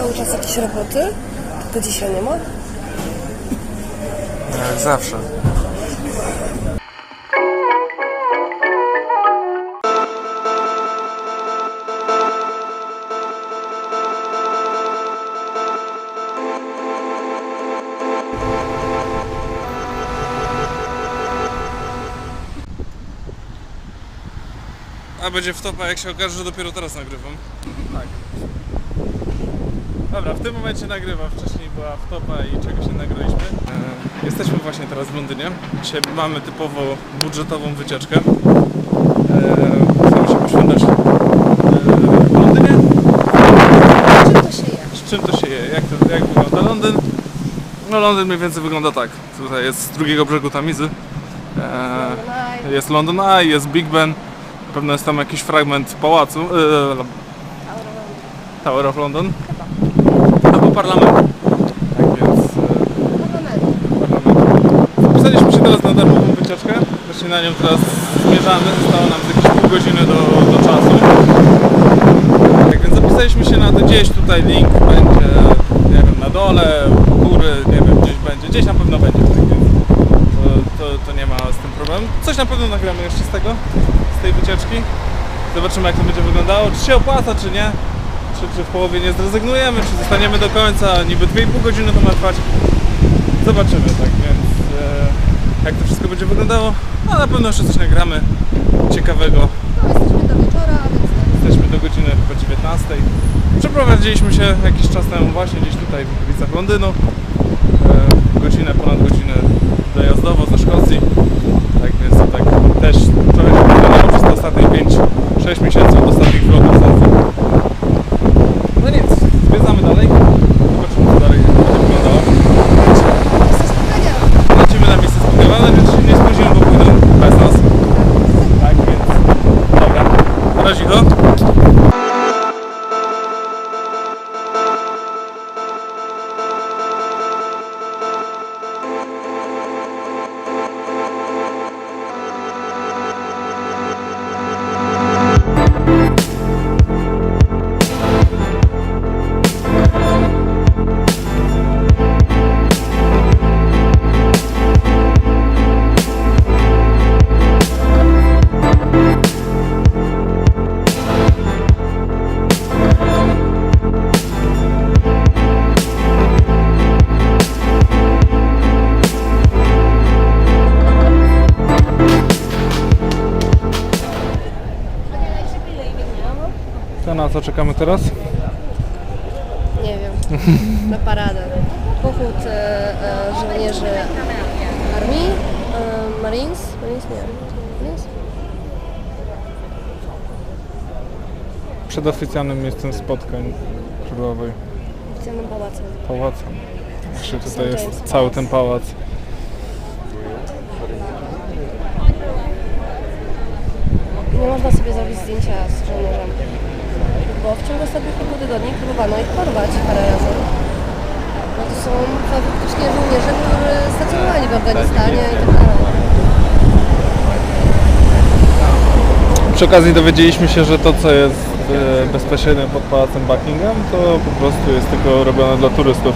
cały czas jakieś roboty, tylko dzisiaj nie ma. Jak zawsze. A będzie wtopa, jak się okaże, że dopiero teraz nagrywam. Tak. Dobra, w tym momencie nagrywam. Wcześniej była wtopa i czegoś nie nagraliśmy. E, jesteśmy właśnie teraz w Londynie. Dzisiaj mamy typowo budżetową wycieczkę. E, chcemy się poświęcać e, w Londynie. Czym to się je? Z czym to się je? Jak, to, jak wygląda Londyn? No Londyn mniej więcej wygląda tak. Tutaj jest z drugiego brzegu Tamizy. E, jest London Eye, jest Big Ben. Pewno jest tam jakiś fragment pałacu. E, Tower of London. Parlamentu. Tak więc e. Zapisaliśmy się teraz na darmową wycieczkę. Właśnie na nią teraz zmierzamy. Zostało nam jakieś pół godziny do, do czasu. Tak więc zapisaliśmy się na to gdzieś tutaj link będzie, nie wiem, na dole, u góry, nie wiem, gdzieś będzie. Gdzieś na pewno będzie, tak więc to, to, to nie ma z tym problemu. Coś na pewno nagramy jeszcze z tego, z tej wycieczki. Zobaczymy jak to będzie wyglądało, czy się opłaca, czy nie. Czy, czy w połowie nie zrezygnujemy, czy zostaniemy do końca, niby 2,5 godziny to ma trwać. Zobaczymy, tak więc e, jak to wszystko będzie wyglądało. No na pewno jeszcze coś nagramy ciekawego. No, jesteśmy do wieczora, więc Jesteśmy do godziny chyba 19. Przeprowadziliśmy się jakiś czas temu właśnie gdzieś tutaj w okolicach Londynu. E, godzinę, ponad godzinę dojazdowo ze Szkocji. Tak więc tak też trochę się przez te ostatnie 5-6 miesięcy od ostatnich vlogów. To na co czekamy teraz? Nie wiem, na paradę. Pochód e, e, żołnierzy armii, e, Marines, Marines nie, Marines? Przed oficjalnym miejscem spotkań królowej. Oficjalnym pałacem. Pałacem. Jeszcze tutaj St. jest cały ten pałac. Nie można sobie zrobić zdjęcia z żołnierzem, bo w ciągu ostatnich kilku tygodni próbowano ich porwać parę razy. No to są faktycznie żołnierze, którzy stacjonowali w Afganistanie i tak dalej. Przy okazji dowiedzieliśmy się, że to co jest e, bezpośrednio pod pałacem Buckingham to po prostu jest tylko robione dla turystów.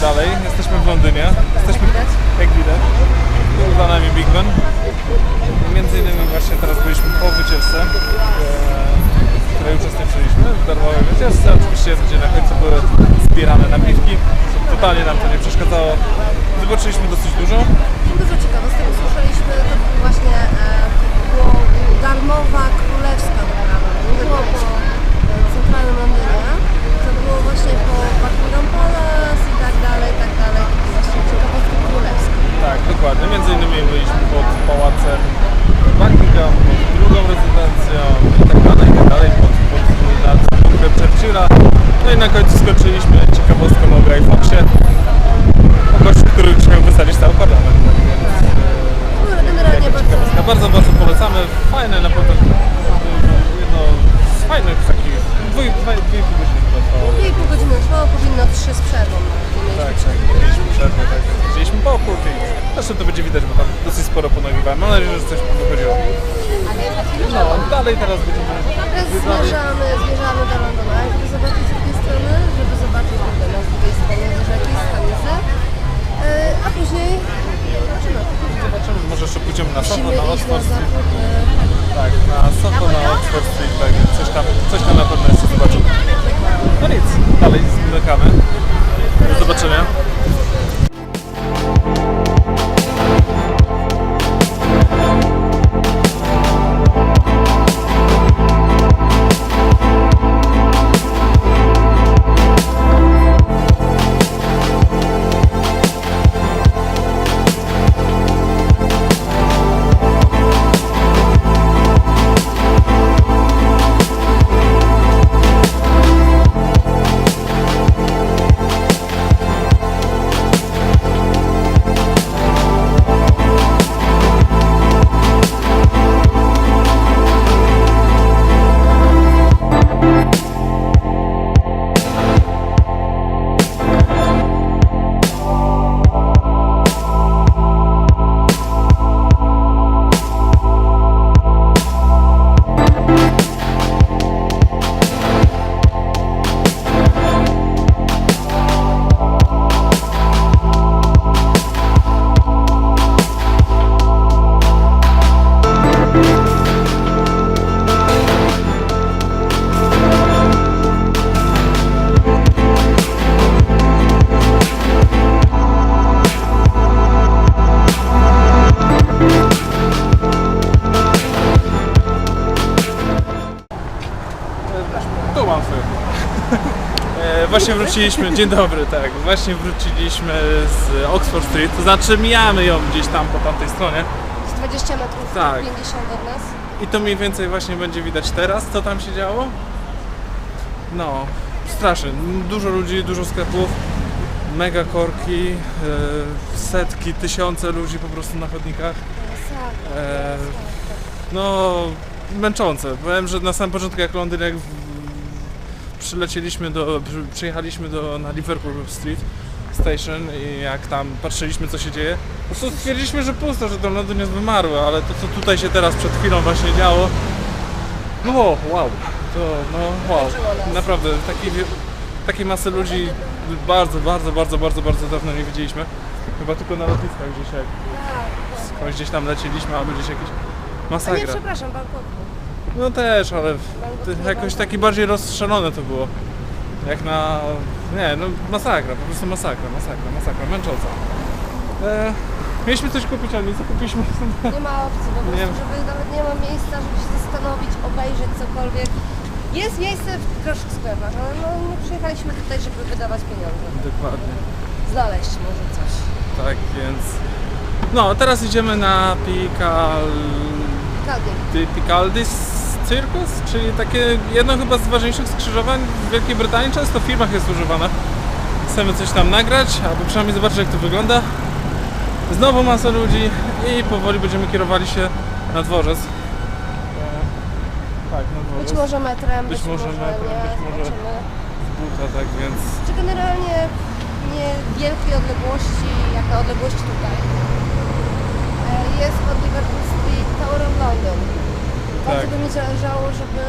Dalej. Jesteśmy w Londynie. Jesteśmy, widać. jak widać. Tu za nami Big Ben. Między innymi właśnie teraz byliśmy po wycieczce, e, w której uczestniczyliśmy, w darmowej wycieczce. Oczywiście gdzie na końcu były zbierane napiwki. Totalnie nam to nie przeszkadzało. Zobaczyliśmy dosyć dużo. Dużo ciekawostek usłyszeliśmy, to był właśnie e, było darmowa królewska wyprawa. Nie było po e, centralnym Londynie, to było właśnie po Buckingham Palace i tak dalej, i tak dalej. Takie właśnie ciekawostki królewskie. Tak, dokładnie. Między innymi byliśmy pod pałacem Buckingham, pod drugą rezydencją i tak dalej, i tak dalej, pod, pod nad bunkrem Churchilla. No i na końcu skończyliśmy ciekawostką o Guy Fawksie, o gościu, który chciał wysadzić cały parlament. Tak więc, No, ale generalnie e, bardzo, bardzo, polecamy. Fajne na pewno, jedno z fajnych takich, dwie, dwie, dwie pół godziny chyba trwało. dwie i pół godziny trwało, powinno trzy z przerwą. Nie Tak, tak, przerwy. mieliśmy tak, widzieliśmy pokój i zresztą to będzie widać, bo tam dosyć sporo ponagrywałem. Mam nadzieję, że coś wychodziło. No, dalej teraz będziemy Teraz zmierzamy, zmierzamy do Londona, żeby zobaczyć z drugiej strony, żeby zobaczyć tam, coś tam na pewno jeszcze zobaczymy. No nic, dalej zmykamy. Tu mam swoją. E, Właśnie wróciliśmy, dzień dobry, tak, właśnie wróciliśmy z Oxford Street, to znaczy mijamy ją gdzieś tam po tamtej stronie Z 20 metrów, Tak. 50 od nas. i to mniej więcej właśnie będzie widać teraz, co tam się działo. No, strasznie, dużo ludzi, dużo sklepów, mega korki, e, setki, tysiące ludzi po prostu na chodnikach. E, no, męczące. Powiem, że na samym początku jak Londyn, jak przylecieliśmy do, przy- przyjechaliśmy do, na Liverpool Street Station i jak tam patrzyliśmy co się dzieje, po prostu stwierdziliśmy, że pusto, że ten Londyn jest wymarły, ale to co tutaj się teraz przed chwilą właśnie działo, no wow, to no wow, naprawdę takiej, wie- takiej masy ludzi bardzo, bardzo, bardzo, bardzo, bardzo dawno nie widzieliśmy. Chyba tylko na lotniskach gdzieś jak Tak, skądś gdzieś tam leciliśmy, albo gdzieś jakieś A nie, masakra. przepraszam, Bangkoku. No też, ale jakoś taki bardziej rozstrzelone to było. Jak na... Nie, no masakra, po prostu masakra, masakra, masakra, męcząca. E, mieliśmy coś kupić, ale nie zakupiliśmy. Nie ma opcji, po prostu, Nie. żeby nawet nie ma miejsca, żeby się zastanowić, obejrzeć cokolwiek. Jest miejsce w groszych sklepach, ale no nie przyjechaliśmy tutaj, żeby wydawać pieniądze. Dokładnie. Znaleźć może coś. Tak, więc... No, teraz idziemy na Pikal... Kaldy. Ty- Picaldis Circus, czyli takie jedno chyba z ważniejszych skrzyżowań w Wielkiej Brytanii. Często w filmach jest używane. Chcemy coś tam nagrać, albo przynajmniej zobaczyć jak to wygląda. Znowu masa ludzi i powoli będziemy kierowali się na dworzec. E, Tak, na dworzec. Być może metrem, Być być, może może, metrem, nie, być może-. Z buta, tak więc... Czy generalnie nie wielkiej odległości, jak na odległości tutaj. E, Jest od Liverpool Street Tower of London. Bardzo Tak. by mi zależało, żeby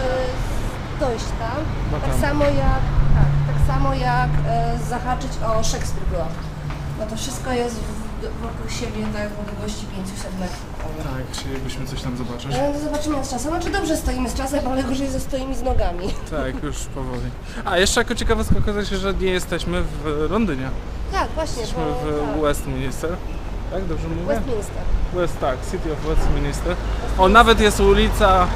dojść tam. No Tak tam. samo jak, tak, tak samo jak e, zahaczyć o Shakespeare Block. No to wszystko jest w, wokół siebie tak w odległości 500 metrów. Tak, chcielibyśmy coś tam zobaczyć. E, no zobaczymy z czasem. Znaczy dobrze stoimy z czasem, ale gorzej ze stoimy z nogami. Tak, już powoli. A, jeszcze jako ciekawostka okazało się, że nie jesteśmy w Londynie. Tak, właśnie, Jesteśmy bo w tak, Westminster. Tak, dobrze mówię? Westminster. West, tak, City of Westminster. O, nawet jest ulica,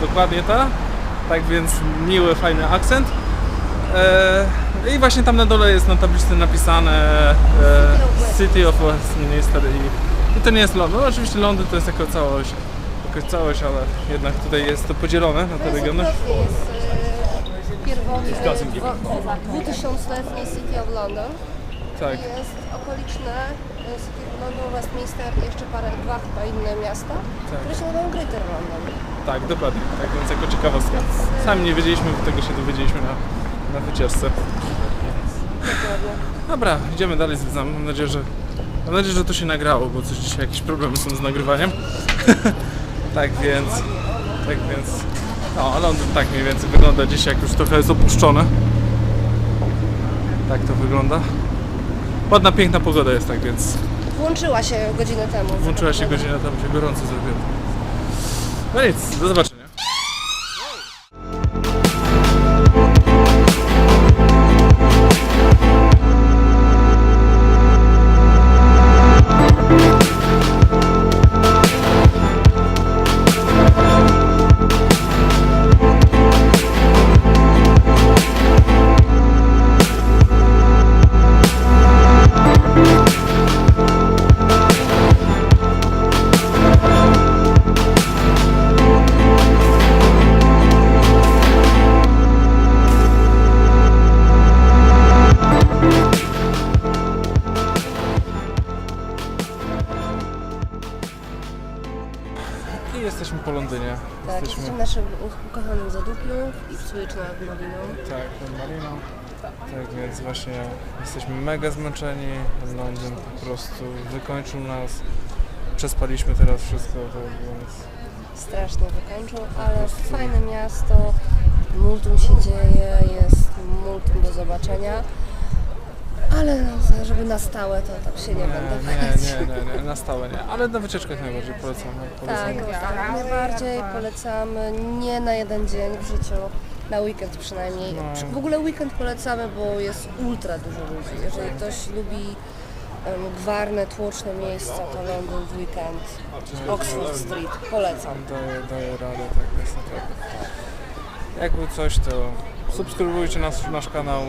dokładnie ta, tak więc miły, fajny akcent. E, I właśnie tam na dole jest na tablicy napisane e, City of Westminster i, i to nie jest Londyn. No, oczywiście Londyn to jest jako całość, jako całość, ale jednak tutaj jest to podzielone na te regiony. jest e, pierwotny wo- 2000-letni City of London. Tak, Jest okoliczne London, Westminster i jeszcze parę, dwa chyba inne miasta, Tak. które się nazywają Greater London. tak, dokładnie. Tak więc jako ciekawostka. Sami nie wiedzieliśmy, tego się dowiedzieliśmy na, na wycieczce. Dokładnie. Dobra, idziemy dalej zwiedzamy. Mam nadzieję, że mam nadzieję, że to się nagrało, bo coś dzisiaj jakieś problemy są z nagrywaniem. tak więc tak więc no, Londyn tak mniej więcej wygląda dzisiaj, jak już trochę jest opuszczone. Tak to wygląda. Ładna, piękna pogoda jest, tak więc Włączyła się godzinę temu. włączyła się godzina, tam się gorąco zrobiło. No nic, do zobaczenia. I jesteśmy po Londynie. Tak, jesteśmy jesteśmy w naszym ukochanym Zadupiu i w Słyczna nad Maliną. Tak, pod Mariną. Tak więc właśnie jesteśmy mega zmęczeni. Londyn po prostu wykończył nas. Przespaliśmy teraz wszystko, tak więc Strasznie wykończył, ale fajne miasto, multum się dzieje, jest multum do zobaczenia. Ale no, żeby na stałe to tak się nie, będę nie, wchodzić. nie, nie, nie, na stałe nie. Ale na wycieczkach najbardziej polecamy. Tak, polecamy. tak, najbardziej polecamy, nie na jeden dzień w życiu, na weekend przynajmniej. No. W ogóle weekend polecamy, bo jest ultra dużo ludzi. Jeżeli ktoś lubi em, gwarne, tłoczne miejsca, to Londyn w weekend, Oxford Street, polecam. Daje, daje radę, tak jest naprawdę. Jakby coś, to subskrybujcie nas, nasz kanał.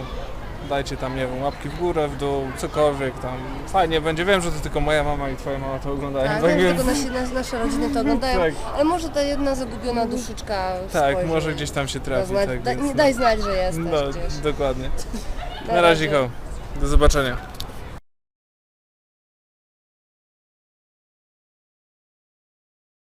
Dajcie tam, nie wiem, łapki w górę, w dół, cokolwiek tam. Fajnie będzie. Wiem, że to tylko moja mama i twoja mama to oglądają. Tak, tak więc- tylko nasi, nas- nasze rodziny to oglądają, Tak. ale może ta jedna zagubiona duszyczka Tak, spojrzy może gdzieś tam się trafi. znać- tak, da, więc nie daj znać, że jesteś No, gdzieś. dokładnie. Na razie, razie. Do zobaczenia.